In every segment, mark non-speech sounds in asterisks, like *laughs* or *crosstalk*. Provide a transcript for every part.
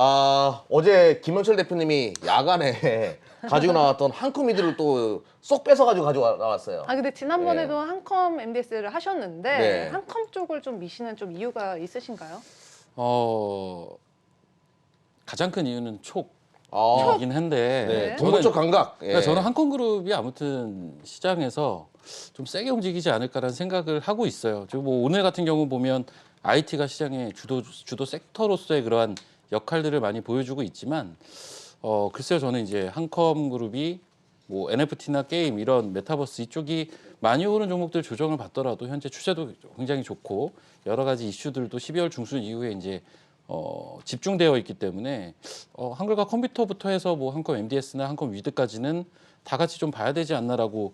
아, 어제 김영철 대표님이 야간에 *laughs* 가지고 나왔던 한코미드를 또 쏙 뺏어가지고 가지고 나왔어요. 아 근데 지난번에도 한컴 MDS를 하셨는데 네. 한컴 쪽을 좀 미시는 좀 이유가 있으신가요? 어 가장 큰 이유는 촉이긴 아, 한데 네. 네. 동부쪽 감각. 예. 그러니까 저는 한콘그룹이 아무튼 시장에서 좀 세게 움직이지 않을까라는 생각을 하고 있어요. 지금 뭐 오늘 같은 경우 보면 IT가 시장의 주도 주도 섹터로서의 그러한 역할들을 많이 보여주고 있지만 어 글쎄요 저는 이제 한컴 그룹이 뭐 NFT나 게임 이런 메타버스 이쪽이 많이 오른 종목들 조정을 받더라도 현재 추세도 굉장히 좋고 여러 가지 이슈들도 12월 중순 이후에 이제 어, 집중되어 있기 때문에 어, 한글과 컴퓨터부터 해서 뭐 한컴 MDS나 한컴 위드까지는 다 같이 좀 봐야 되지 않나라고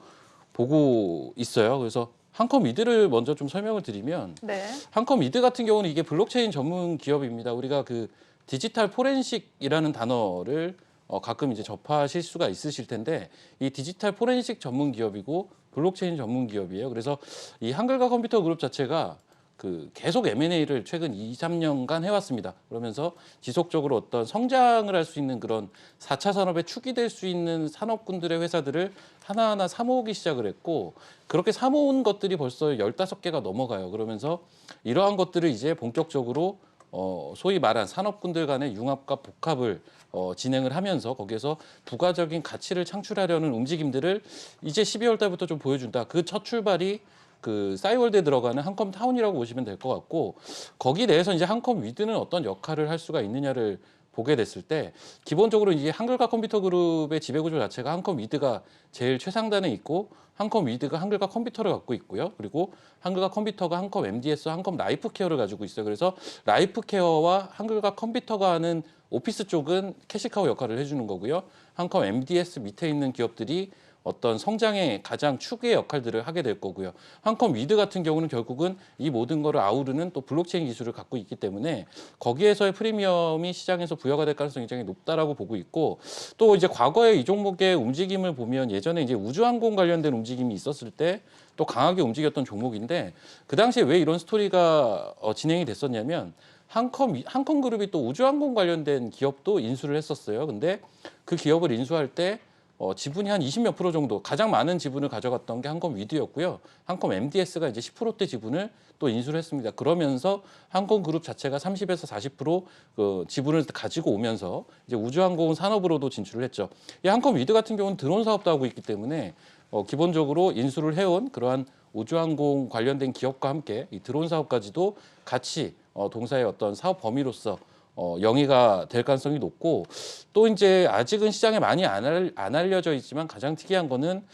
보고 있어요. 그래서 한컴 위드를 먼저 좀 설명을 드리면 네. 한컴 위드 같은 경우는 이게 블록체인 전문 기업입니다. 우리가 그 디지털 포렌식이라는 단어를 어, 가끔 이제 접하실 수가 있으실 텐데 이 디지털 포렌식 전문 기업이고 블록체인 전문 기업이에요. 그래서 이 한글과 컴퓨터 그룹 자체가 그 계속 M&A를 최근 2, 3년간 해왔습니다. 그러면서 지속적으로 어떤 성장을 할 수 있는 그런 4차 산업의 축이 될 수 있는 산업군들의 회사들을 하나하나 사모으기 시작을 했고 그렇게 사모은 것들이 벌써 15개가 넘어가요. 그러면서 이러한 것들을 이제 본격적으로 어, 소위 말한 산업군들 간의 융합과 복합을 어, 진행을 하면서 거기에서 부가적인 가치를 창출하려는 움직임들을 이제 12월 달부터 좀 보여준다. 그 첫 출발이 그 싸이월드에 들어가는 한컴 타운이라고 보시면 될 것 같고 거기 내에서 이제 한컴 위드는 어떤 역할을 할 수가 있느냐를 보게 됐을 때 기본적으로 이제 한글과 컴퓨터 그룹의 지배구조 자체가 한컴 위드가 제일 최상단에 있고 한컴 위드가 한글과 컴퓨터를 갖고 있고요. 그리고 한글과 컴퓨터가 한컴 MDS, 한컴 라이프 케어를 가지고 있어요. 그래서 라이프 케어와 한글과 컴퓨터가 하는 오피스 쪽은 캐시카우 역할을 해주는 거고요. 한컴 MDS 밑에 있는 기업들이 어떤 성장의 가장 축의 역할들을 하게 될 거고요. 한컴 위드 같은 경우는 결국은 이 모든 거를 아우르는 또 블록체인 기술을 갖고 있기 때문에 거기에서의 프리미엄이 시장에서 부여가 될 가능성이 굉장히 높다라고 보고 있고 또 이제 과거에 이 종목의 움직임을 보면 예전에 이제 우주항공 관련된 움직임이 있었을 때 또 강하게 움직였던 종목인데 그 당시에 왜 이런 스토리가 어, 진행이 됐었냐면 한컴 한컴 그룹이 또 우주항공 관련된 기업도 인수를 했었어요. 근데 그 기업을 인수할 때 어, 지분이 한 20몇 프로 정도 가장 많은 지분을 가져갔던 게 한컴 위드였고요. 한컴 MDS가 이제 10%대 지분을 또 인수를 했습니다. 그러면서 한컴 그룹 자체가 30에서 40%그 지분을 가지고 오면서 이제 우주항공 산업으로도 진출을 했죠. 이 한컴 위드 같은 경우는 드론 사업도 하고 있기 때문에 어, 기본적으로 인수를 해온 그러한 우주항공 관련된 기업과 함께 이 드론 사업까지도 같이 어, 동사의 어떤 사업 범위로서 어, 영위가 될 가능성이 높고 또 이제 아직은 시장에 많이 안, 알, 안 알려져 있지만 가장 특이한 거는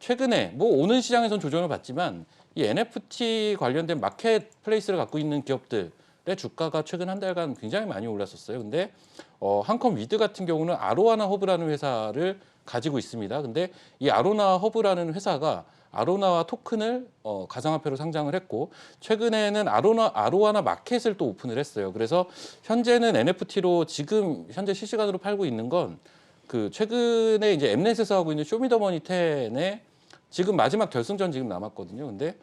최근에 뭐 오는 시장에선 조정을 받지만 이 NFT 관련된 마켓플레이스를 갖고 있는 기업들의 주가가 최근 한 달간 굉장히 많이 올랐었어요. 근데 어, 한컴 위드 같은 경우는 아로하나 허브라는 회사를 가지고 있습니다. 근데 이 아로나 허브라는 회사가 아로나와 토큰을 어, 가상화폐로 상장을 했고 최근에는 아로나 아로하나 마켓을 또 오픈을 했어요. 그래서 현재는 NFT로 지금 현재 실시간으로 팔고 있는 건 그 최근에 이제 엠넷에서 하고 있는 쇼미더머니 10의 지금 마지막 결승전 지금 남았거든요. 근데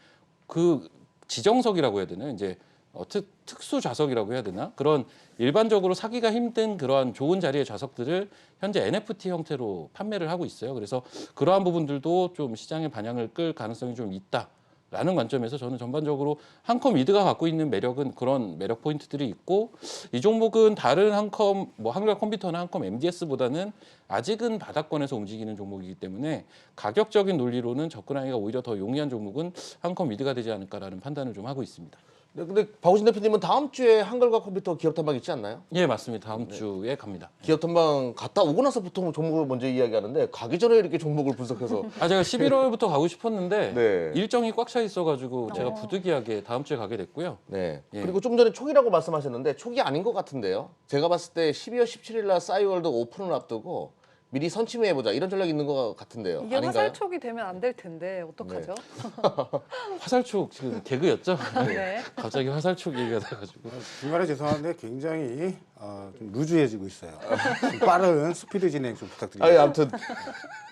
그 지정석이라고 해야 되나 이제 어, 특, 특수 좌석이라고 해야 되나 그런 일반적으로 사기가 힘든 그러한 좋은 자리의 좌석들을 현재 NFT 형태로 판매를 하고 있어요. 그래서 그러한 부분들도 좀 시장의 반향을 끌 가능성이 좀 있다 라는 관점에서 저는 전반적으로 한컴 위드가 갖고 있는 매력은 그런 매력 포인트들이 있고 이 종목은 다른 한컴 뭐 한글 컴퓨터나 한컴 MDS보다는 아직은 바닥권에서 움직이는 종목이기 때문에 가격적인 논리로는 접근하기가 오히려 더 용이한 종목은 한컴 위드가 되지 않을까라는 판단을 좀 하고 있습니다. 네, 근데 박우신 대표님은 다음 주에 한글과 컴퓨터 기업 탐방 있지 않나요? 예, 맞습니다. 다음 주에 갑니다. 기업 탐방 갔다 오고 나서 보통 종목을 먼저 이야기하는데 가기 전에 이렇게 종목을 분석해서 *laughs* 아 제가 11월부터 가고 싶었는데 *laughs* 네. 일정이 꽉 차 있어가지고 제가 어. 부득이하게 다음 주에 가게 됐고요. 네. 예. 그리고 좀 전에 촉이라고 말씀하셨는데 촉이 아닌 것 같은데요. 제가 봤을 때 12월 17일 날 싸이월드 오픈을 앞두고 미리 선침해 보자 이런 전략이 있는 것 같은데요. 이게 아닌가요? 화살촉이 되면 안 될 텐데 어떡하죠? *laughs* 화살촉 지금 개그였죠? *laughs* 네. 갑자기 화살촉 얘기가 돼가지고 중간에 죄송한데 굉장히 어, 좀 루즈해지고 있어요. 좀 빠른 스피드 진행 좀 부탁드립니다. 아니 아무튼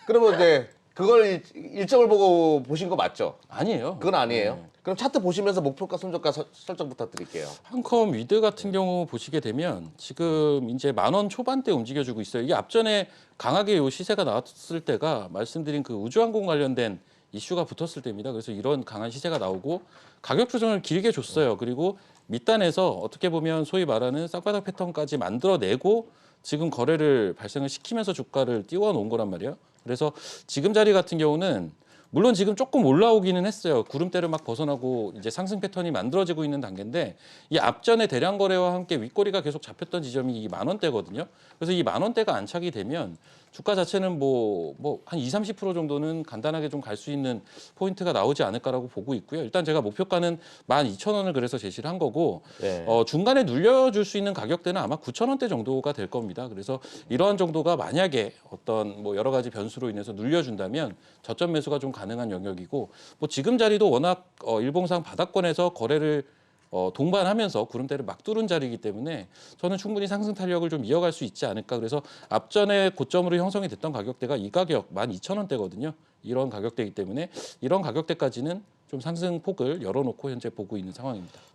그러면 이제 그걸 일- 일정을 보고 보신 거 맞죠? 아니에요. 그건 아니에요. 네. 그럼 차트 보시면서 목표가 손절가 서- 설정 부탁드릴게요. 한컴 위드 같은 경우 보시게 되면 지금 이제 만 원 초반대 움직여주고 있어요. 이게 앞전에 강하게 요 시세가 나왔을 때가 말씀드린 그 우주항공 관련된 이슈가 붙었을 때입니다. 그래서 이런 강한 시세가 나오고 가격 조정을 길게 줬어요. 그리고 밑단에서 어떻게 보면 소위 말하는 쌍바닥 패턴까지 만들어내고 지금 거래를 발생을 시키면서 주가를 띄워 놓은 거란 말이에요. 그래서 지금 자리 같은 경우는 물론 지금 조금 올라오기는 했어요. 구름대를 막 벗어나고 이제 상승 패턴이 만들어지고 있는 단계인데 이 앞전에 대량 거래와 함께 윗꼬리가 계속 잡혔던 지점이 이 만 원대거든요. 그래서 이 만 원대가 안착이 되면 주가 자체는 뭐 뭐 한 2, 30% 정도는 간단하게 좀 갈 수 있는 포인트가 나오지 않을까라고 보고 있고요. 일단 제가 목표가는 12,000원을 그래서 제시를 한 거고 네. 어, 중간에 눌려줄 수 있는 가격대는 아마 9,000원대 정도가 될 겁니다. 그래서 이러한 정도가 만약에 어떤 뭐 여러 가지 변수로 인해서 눌려준다면 저점 매수가 좀 가능한 영역이고 뭐 지금 자리도 워낙 어, 일봉상 바닥권에서 거래를 어, 동반하면서 구름대를 막 뚫은 자리이기 때문에 저는 충분히 상승 탄력을 좀 이어갈 수 있지 않을까. 그래서 앞전에 고점으로 형성이 됐던 가격대가 이 가격 12,000원대거든요. 이런 가격대이기 때문에 이런 가격대까지는 좀 상승 폭을 열어놓고 현재 보고 있는 상황입니다.